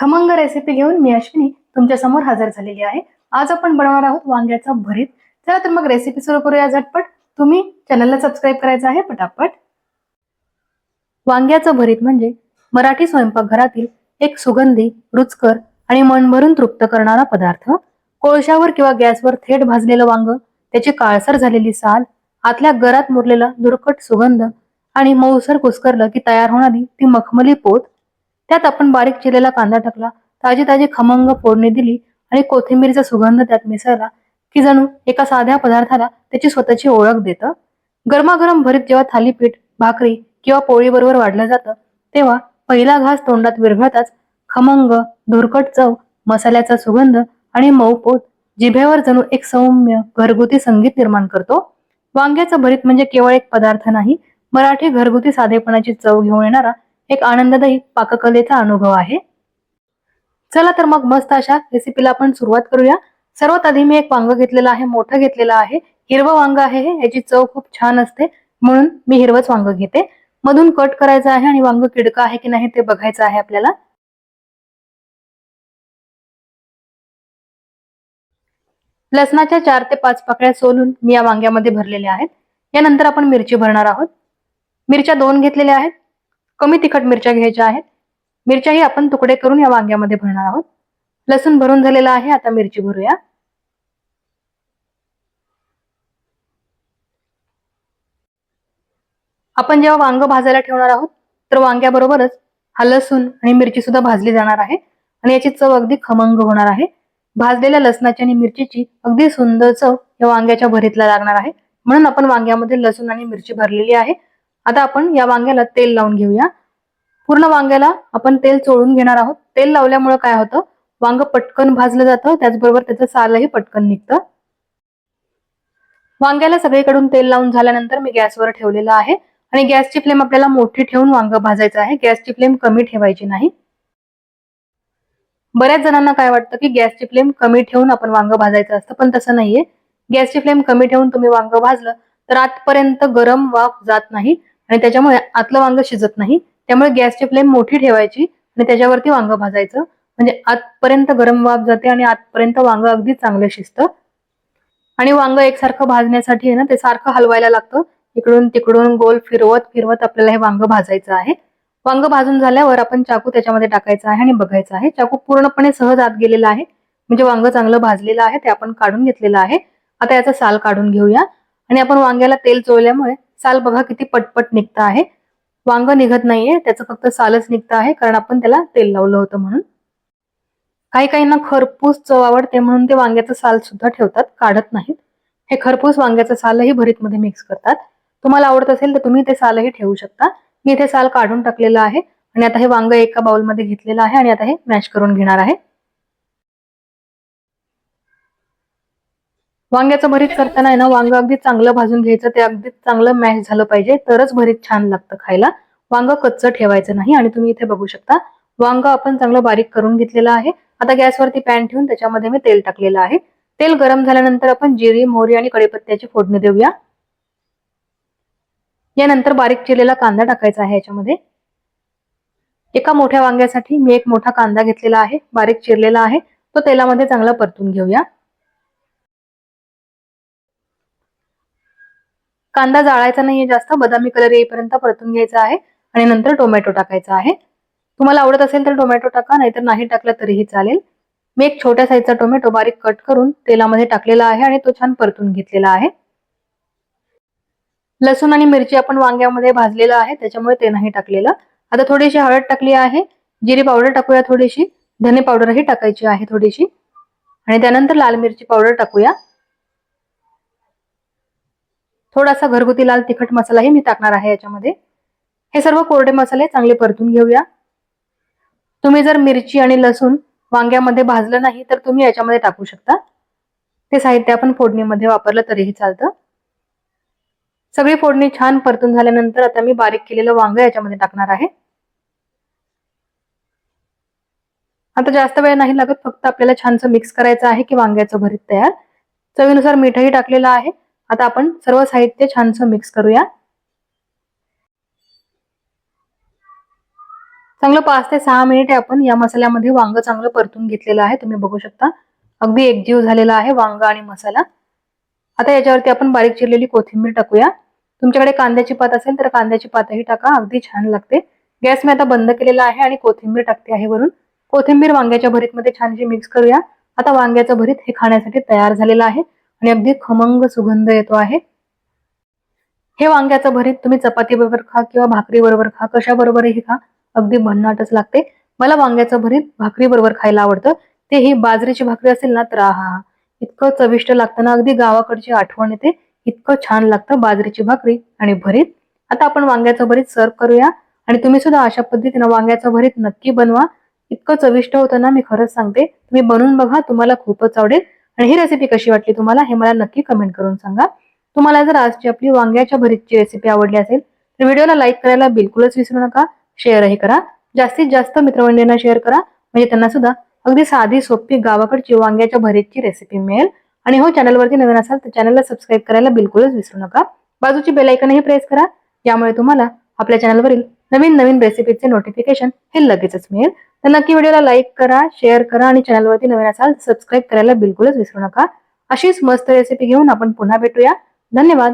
खमंग रेसिपी घेऊन मी अश्विनी तुमच्यासमोर हजर झालेली आहे. आज आपण बनवणार आहोत वांग्याचा भरीत. चला तर मग रेसिपी सुरू करूया झटपट. तुम्ही चॅनलला सबस्क्राईब करायचं आहे पटापट. वांग्याचं भरीत म्हणजे मराठी स्वयंपाकघरातील एक सुगंधी रुचकर आणि मन भरून तृप्त करणारा पदार्थ. कोळशावर किंवा गॅसवर थेट भाजलेलं वांग त्याची काळसर झालेली साल आतल्या गरात मुरलेला दुर्कट सुगंध आणि मऊसर कुस्करलं की तयार होणारी ती मखमली पोत त्यात आपण बारीक चिरलेला कांदा टाकला ताजी ताजी खमंग फोडणी दिली आणि कोथिंबीरचा सुगंध त्यात मिसळला की जणू एका साध्या पदार्थाला त्याची स्वतःची ओळख देतं. गरमागरम भरीत जेव्हा थालीपीठ भाकरी किंवा पोळीबरोबर वाढलं जातं तेव्हा पहिला घास तोंडात विरघळताच खमंग धुरकट चव मसाल्याचा सुगंध आणि मऊ पोत जिभेवर जणू एक सौम्य घरगुती संगीत निर्माण करतो. वांग्याचं भरीत म्हणजे केवळ एक पदार्थ नाही मराठी घरगुती साधेपणाची चव घेऊन येणारा एक आनंददायी पाककलेचा अनुभव आहे. चला तर मग मस्त अशा रेसिपीला आपण सुरुवात करूया. सर्वात आधी मी एक वांग घेतलेलं आहे मोठं घेतलेलं आहे. हिरवं वांग आहे हे याची चव खूप छान असते. म्हणून मी हिरवंच वांग घेते. मधून कट करायचं आहे आणि वांग किडकं आहे की नाही ते बघायचं आहे आपल्याला. लसणाच्या चार ते पाच पाकळ्या सोलून मी या वांग्यामध्ये भरलेल्या आहेत. यानंतर आपण मिरची भरणार आहोत. मिरच्या दोन घेतलेल्या आहेत. कमी तिखट मिरच्या घ्यायच्या आहेत. मिरच्याही आपण तुकडे करून या वांग्यामध्ये भरणार आहोत. लसूण भरून झालेला आहे आता मिरची भरूया. आपण जेव्हा वांग भाजायला ठेवणार आहोत तर वांग्याबरोबरच हा लसूण आणि मिरची सुद्धा भाजली जाणार आहे आणि याची चव अगदी खमंग होणार आहे. भाजलेल्या लसणाची आणि मिरचीची अगदी सुंदर चव या वांग्याच्या भरीतला लागणार आहे. म्हणून आपण वांग्यामध्ये लसूण आणि मिरची भरलेली आहे. आता आपण या वांग्याला तेल लावून घेऊया. पूर्ण वांग्याला आपण तेल चोळून घेणार आहोत. तेल लावल्यामुळे काय होतं? वांग पटकन भाजलं जातं. त्याचबरोबर त्याचं सालही पटकन निघतं. वांग्याला सगळीकडून तेल लावून झाल्यानंतर मी गॅसवर ठेवलेलं आहे. आणि गॅसची फ्लेम आपल्याला मोठी ठेवून वांग भाजायचं आहे. गॅसची फ्लेम कमी ठेवायची नाही. बऱ्याच जणांना काय वाटतं की गॅसची फ्लेम कमी ठेवून आपण वांग भाजायचं असतं पण तसं नाहीये. गॅसची फ्लेम कमी ठेवून तुम्ही वांग भाजलं तर आतपर्यंत गरम वाफ जात नाही. आणि त्याच्यामुळे आतलं वांग शिजत नाही. त्यामुळे गॅसची फ्लेम मोठी ठेवायची आणि त्याच्यावरती वांग भाजायचं. म्हणजे आतपर्यंत गरम वाफ जाते आणि आतपर्यंत वांग अगदी चांगलं शिजतं. आणि वांग एकसारखं भाजण्यासाठी आहे ना ते सारखं हलवायला लागतं. इकडून तिकडून गोल फिरवत फिरवत आपल्याला हे वांग भाजायचं आहे. वांग भाजून झाल्यावर आपण चाकू त्याच्यामध्ये टाकायचा आहे आणि बघायचं आहे. चाकू पूर्णपणे सहज आत गेलेला आहे. म्हणजे वांग चांगलं भाजलेलं आहे ते आपण काढून घेतलेलं आहे. आता याचा साल काढून घेऊया. आणि आपण वांग्याला तेल चोळल्यामुळे साल बघा किती पटपट निघत आहे. वांग निघत नाहीये त्याचं फक्त सालच निघत आहे कारण आपण त्याला तेल लावलं होतं म्हणून. काही काहींना खरपूस चव आवडते म्हणून ते वांग्याचं साल सुद्धा ठेवतात काढत नाहीत. हे खरपूस वांग्याचं सालही भरीतमध्ये मिक्स करतात. तुम्हाला आवडत असेल तर तुम्ही ते सालही ठेवू शकता. मी इथे साल काढून टाकलेलं आहे आणि आता हे वांग एका बाउलमध्ये घेतलेलं आहे आणि आता हे मॅश करून घेणार आहे. वांग्याचं भरीत करताना आहे ना वांग अगदी चांगलं भाजून घ्यायचं ते अगदी चांगलं मॅश झालं पाहिजे तरच भरीत छान लागतं खायला. वांग कच्चं ठेवायचं नाही आणि तुम्ही इथे बघू शकता वांग आपण चांगलं बारीक करून घेतलेलं आहे. आता गॅसवरती पॅन ठेवून त्याच्यामध्ये मी तेल टाकलेलं आहे. तेल गरम झाल्यानंतर आपण जिरी मोहरी आणि कढीपत्त्याची फोडणी देऊया. यानंतर बारीक चिरलेला कांदा टाकायचा आहे याच्यामध्ये. एका मोठ्या वांग्यासाठी मी एक मोठा कांदा घेतलेला आहे बारीक चिरलेला आहे. तो तेलामध्ये चांगला परतून घेऊया. कांदा जाळायचा नाहीये जास्त बदामी कलर येईपर्यंत परतून घ्यायचा आहे आणि नंतर टोमॅटो टाकायचा आहे. तुम्हाला आवडत असेल तर टोमॅटो टाका नाहीतर नाही टाकला तरीही चालेल. मी एक छोट्या साईजचा टोमॅटो बारीक कट करून तेलामध्ये टाकलेला आहे आणि तो छान परतून घेतलेला आहे. लसूण आणि मिरची आपण वांग्यामध्ये भाजलेलं आहे त्याच्यामुळे ते नाही टाकलेलं. आता थोडीशी हळद टाकली आहे जिरी पावडर टाकूया थोडीशी धने पावडरही टाकायची आहे थोडीशी. आणि त्यानंतर लाल मिरची पावडर टाकूया. थोडासा घरगुती लाल तिखट मसालाही मी टाकणार आहे याच्यामध्ये. हे सर्व कोरडे मसाले चांगले परतून घेऊया. तुम्ही जर मिरची आणि लसूण वांग्यामध्ये भाजलं नाही तर तुम्ही याच्यामध्ये टाकू शकता. ते साहित्य आपण फोडणीमध्ये वापरलं तरीही चालतं. सगळी फोडणी छान परतून झाल्यानंतर आता मी बारीक केलेलं वांग याच्यामध्ये टाकणार आहे. आता जास्त वेळ नाही लागत फक्त आपल्याला छानसं मिक्स करायचं आहे की वांग्याचं भरीत तयार. चवीनुसार मीठही टाकलेलं आहे. आता आपण सर्व साहित्य छानसं मिक्स करूया. चांगलं पाच ते सहा मिनिटे आपण या मसाल्यामध्ये वांग चांगलं परतून घेतलेलं आहे. तुम्ही बघू शकता. अगदी एकजीव झालेला आहे वांग आणि मसाला. आता याच्यावरती आपण बारीक चिरलेली कोथिंबीर टाकूया. तुमच्याकडे कांद्याची पात असेल तर कांद्याची पातही टाका. अगदी छान लागते. गॅस मी आता बंद केलेला आहे आणि कोथिंबीर टाकते आहे वरून. कोथिंबीर वांग्याच्या भरीतमध्ये छानशी मिक्स करूया. आता वांग्याचं भरीत हे खाण्यासाठी तयार झालेलं आहे. आणि अगदी खमंग सुगंध येतो आहे. हे वांग्याचं भरीत तुम्ही चपाती बरोबर खा किंवा भाकरी बरोबर खा कशा बरोबरही खा. अगदी भन्नाटच लागते. मला वांग्याचं भरीत भाकरी बरोबर खायला आवडतं. ते ही बाजरीची भाकरी असेल ना तर आहा इतकं चविष्ट लागतं ना अगदी गावाकडची आठवण येते. इतकं छान लागतं बाजरीची भाकरी आणि भरीत. आता आपण वांग्याचं भरीत सर्व करूया. आणि तुम्ही सुद्धा अशा पद्धतीनं वांग्याचं भरीत नक्की बनवा. इतकं चविष्ट होतं ना मी खरंच सांगते. तुम्ही बनवून बघा तुम्हाला खूपच आवडेल. आणि ही रेसिपी कशी वाटली तुम्हाला हे मला नक्की कमेंट करून सांगा. तुम्हाला जर आजची आपली वांग्याच्या भरीतची रेसिपी आवडली असेल तर व्हिडिओला लाईक करायला बिलकुलच विसरू नका. शेअरही करा. जास्तीत जास्त मित्रमंडळींना शेअर करा. म्हणजे त्यांना सुद्धा अगदी साधी सोपी गावाकडची वांग्याच्या भरीतची रेसिपी मिळेल. आणि हो चॅनलवरती नवीन असाल तर चॅनलला सबस्क्राईब करायला बिलकुलच विसरू नका. बाजूची बेलायकनही प्रेस करा. यामुळे तुम्हाला आपल्या चॅनलवरील नवीन नवीन रेसिपीचे नोटिफिकेशन हे लगेचच मिळेल. तर नक्की व्हिडिओला लाईक करा शेअर करा आणि चॅनलवरती नवीन असाल सबस्क्राईब करायला बिलकुलच विसरू नका. अशीच मस्त रेसिपी घेऊन आपण पुन्हा भेटूया. धन्यवाद.